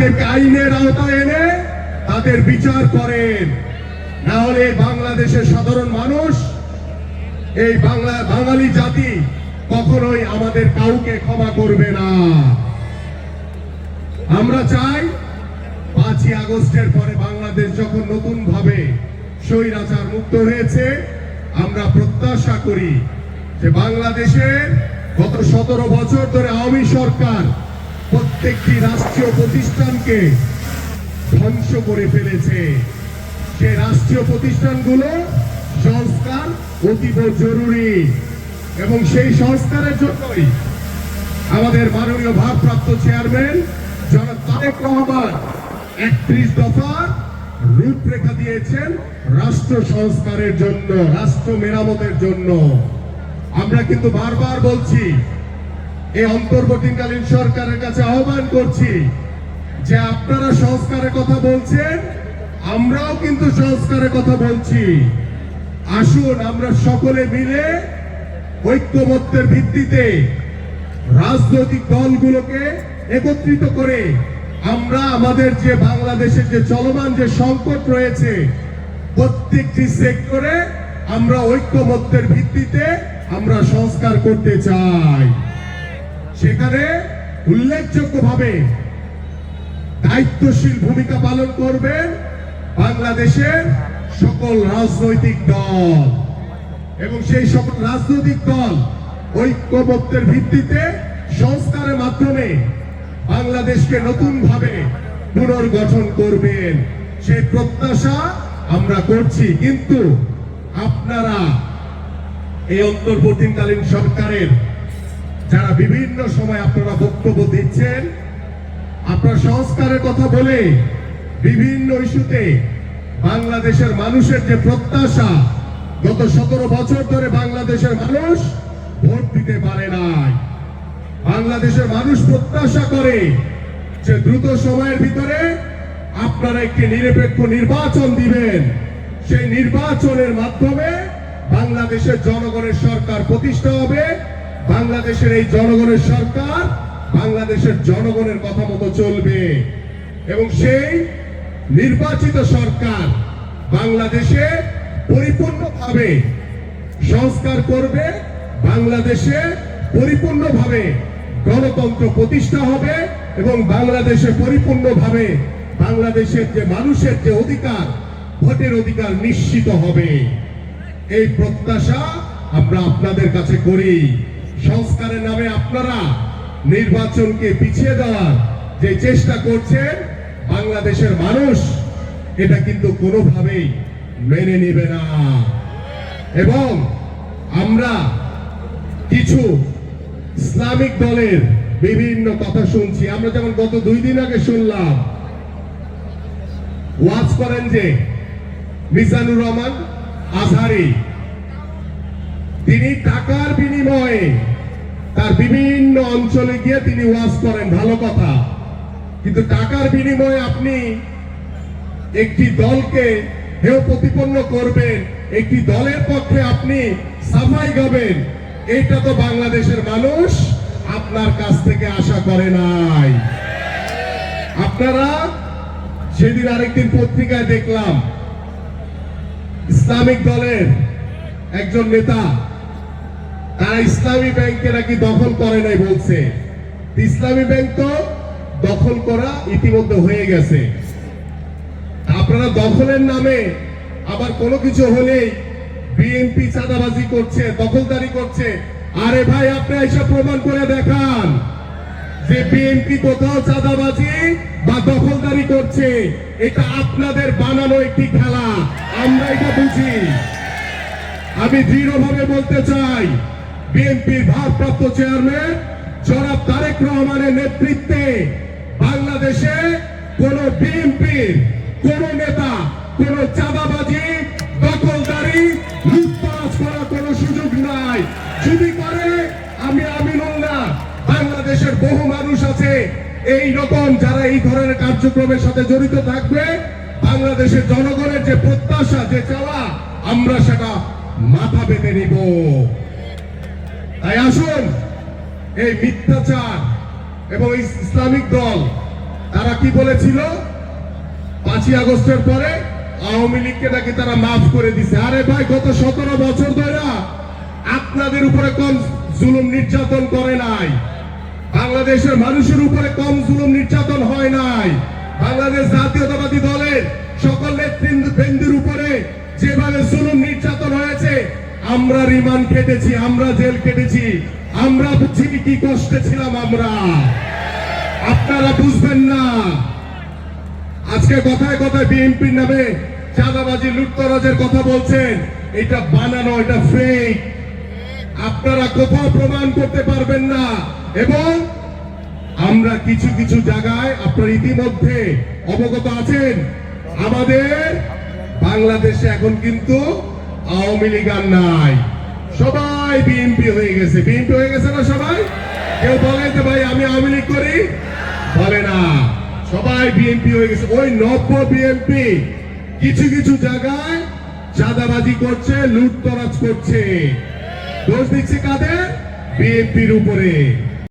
তাদেরকে আইনের আওতায় এনে তাদের বিচার করেন। না হলে বাংলাদেশের সাধারণ মানুষ, এই বাংলা, বাঙালি জাতি কখনোই আমাদের কাউকে ক্ষমা করবে না। আমরা চাই পাঁচই আগস্টের পরে বাংলাদেশ যখন নতুন ভাবে স্বৈরাচার মুক্ত হয়েছে, আমরা প্রত্যাশা করি যে বাংলাদেশের গত সতেরো বছর ধরে আওয়ামী সরকার প্রত্যেকটি রাষ্ট্রীয় প্রতিষ্ঠানকে ধ্বংস করে ফেলেছে। সে রাষ্ট্রীয় প্রতিষ্ঠানগুলো সংস্কার অতীব জরুরি এবং সেই সংস্কারের জন্যই আমাদের মাননীয় ভারপ্রাপ্ত চেয়ারম্যান জনাব তারেক রহমান একত্রিশ দফার রূপরেখা দিয়েছেন রাষ্ট্র সংস্কারের জন্য, রাষ্ট্র মেরামতের জন্য। আমরা কিন্তু বারবার বলছি এই অন্তর্বর্তীকালীন সরকারের কাছে আহ্বান করছি যে আপনারা সংস্কারের কথা বলছেন, আমরাও কিন্তু সংস্কারের কথা বলছি। আসুন, আমরা সকলে মিলে ঐক্যমত্যের ভিত্তিতে রাজনৈতিক দলগুলোকে একত্রিত করে আমরা আমাদের যে বাংলাদেশের যে চলমান যে সংকট রয়েছে প্রত্যেকটি সেক্টরে আমরা ঐক্যমত্যের ভিত্তিতে আমরা সংস্কার করতে চাই। সেখানে উল্লেখযোগ্যভাবে দায়িত্বশীল ভূমিকা পালন করবেন বাংলাদেশের সকল রাজনৈতিক দল। এবং সেই সকল রাজনৈতিক দল ঐক্যমত্যের ভিত্তিতে সংস্কারের মাধ্যমে বাংলাদেশকে নতুন ভাবে পুনর্গঠন করবেন। সেই প্রত্যাশা আমরা করছি, কিন্তু আপনারা এই অন্তর্বর্তীকালীন সরকারের যারা বিভিন্ন সময় আপনারা বক্তব্য দিচ্ছেন, আপনার সংস্কারের কথা বলে বিভিন্ন ইস্যুতে বাংলাদেশের মানুষের যে প্রত্যাশা, গত সতেরো বছর ধরে বাংলাদেশের মানুষ ভোট দিতে পারে নাই। বাংলাদেশের মানুষ প্রত্যাশা করে যে দ্রুত সময়ের ভিতরে আপনারা একটি নিরপেক্ষ নির্বাচন দিবেন। সেই নির্বাচনের মাধ্যমে বাংলাদেশের জনগণের সরকার প্রতিষ্ঠা হবে। বাংলাদেশের এই জনগণের সরকার বাংলাদেশের জনগণের কথা মতো চলবে। এবং সেই নির্বাচিত সরকার বাংলাদেশে পরিপূর্ণভাবে সংস্কার করবে, বাংলাদেশে পরিপূর্ণভাবে গণতন্ত্র প্রতিষ্ঠা হবে এবং বাংলাদেশে পরিপূর্ণভাবে বাংলাদেশের যে মানুষের যে অধিকার, ভোটের অধিকার নিশ্চিত হবে। এই প্রত্যাশা আমরা আপনাদের কাছে করি। সংস্কারের নামে আপনারা নির্বাচনকে পিছিয়ে দেওয়ার যে চেষ্টা করছেন, বাংলাদেশের মানুষ এটা কিন্তু কোনোভাবেই মেনে নেবে না। এবং আমরা কিছু ইসলামিক দলের বিভিন্ন কথা শুনছি। আমরা যেমন গত দুই দিন আগে শুনলাম, ওয়াজ করেন যে মিজানুর রহমান আজহারি, তিনি টাকার বিনিময়ে তার বিভিন্ন অঞ্চলে গিয়ে তিনি ওয়াজ করেন, ভালো কথা। কিন্তু টাকার বিনিময়ে আপনি একটি দলকে হেয় প্রতিপন্ন করবেন, একটি দলের পক্ষে আপনি সাফাই গাবেন এটা তো বাংলাদেশের মানুষ আপনার কাছ থেকে আশা করে নাই। আপনারা সেদিন আরেকদিন পত্রিকায় দেখলাম, ইসলামিক দলের একজন নেতা তারা ইসলামী ব্যাংকে নাকি দখল করে নাই বলছে। ইসলামী ব্যাংক তো দখল করা ইতিমধ্যে হয়ে গেছে। আপনারা দখলের নামে আবার কোনো কিছু হলেই বিএনপি চাঁদাবাজি করছে, দখলদারি করছে। আরে ভাই, আপনি এসব প্রমাণ করে দেখান যে বিএনপি কোথাও চাঁদাবাজি বা দখলদারি করছে। এটা আপনাদের বানানো একটি খেলা। আমরা এটা বুঝি। আমি দৃঢ়ভাবে বলতে চাই বিএনপির ভারপ্রাপ্ত চেয়ারম্যান জনাব তারেক রহমানের নেতৃত্বে বাংলাদেশে কোন বিএনপির, কোন নেতা, কোন চাঁদাবাজি, দখলদারি, লুটপাট করার কোন সুযোগ নাই। যদি করে আমি আমিনুল্লাহ বাংলাদেশের বহু মানুষ আছে এই রকম যারা এই ধরনের কার্যক্রমের সাথে জড়িত থাকবে। বাংলাদেশের জনগণের যে প্রত্যাশা, যে চাওয়া, আমরা সেটা মাথা পেতে নিব। তাই আসুন, এই মিথ্যাচার এবং ইসলামিক দল, তারা কি বলেছিল? পাঁচই আগস্টের পরে আওয়ামী লীগকে নাকি তারা মাফ করে দিছে। আরে ভাই, গত সতেরো বছর ধরে আপনাদের উপরে কম জুলুম নির্যাতন করে নাই। বাংলাদেশের মানুষের উপরে কম জুলুম আমরা রিমান্ড কেটেছি, আমরা জেল কেটেছি, আমরা বুঝি কি কষ্টে ছিলাম আমরা। আপনারা বুঝবেন না। আজকে কথায় কথায় বিএনপির নামে চাঁদাবাজি, লুটতরাজের কথা বলছেন। এটা বানানো, এটা ফেক আপনারা কোথাও প্রমাণ করতে পারবেন না। এবং আমরা কিছু কিছু জায়গায় আপনারা ইতিমধ্যে অবগত আছেন। আমাদের বাংলাদেশে এখন কিন্তু আওয়ামী লীগ নাই। সবাই বিএনপি হয়ে গেছে। বিএনপি হয়ে গেছে না সবাই? কেউ বলে যে, ভাই, আমি আওয়ামী লীগ করি? বলে না। সবাই বিএনপি হয়ে গেছে। ওই নব্য বিএনপি কিছু কিছু জায়গায় চাঁদাবাজি করছে, লুটতরাজ করছে। দোষ দিচ্ছে কাদের? বিএনপির উপরে।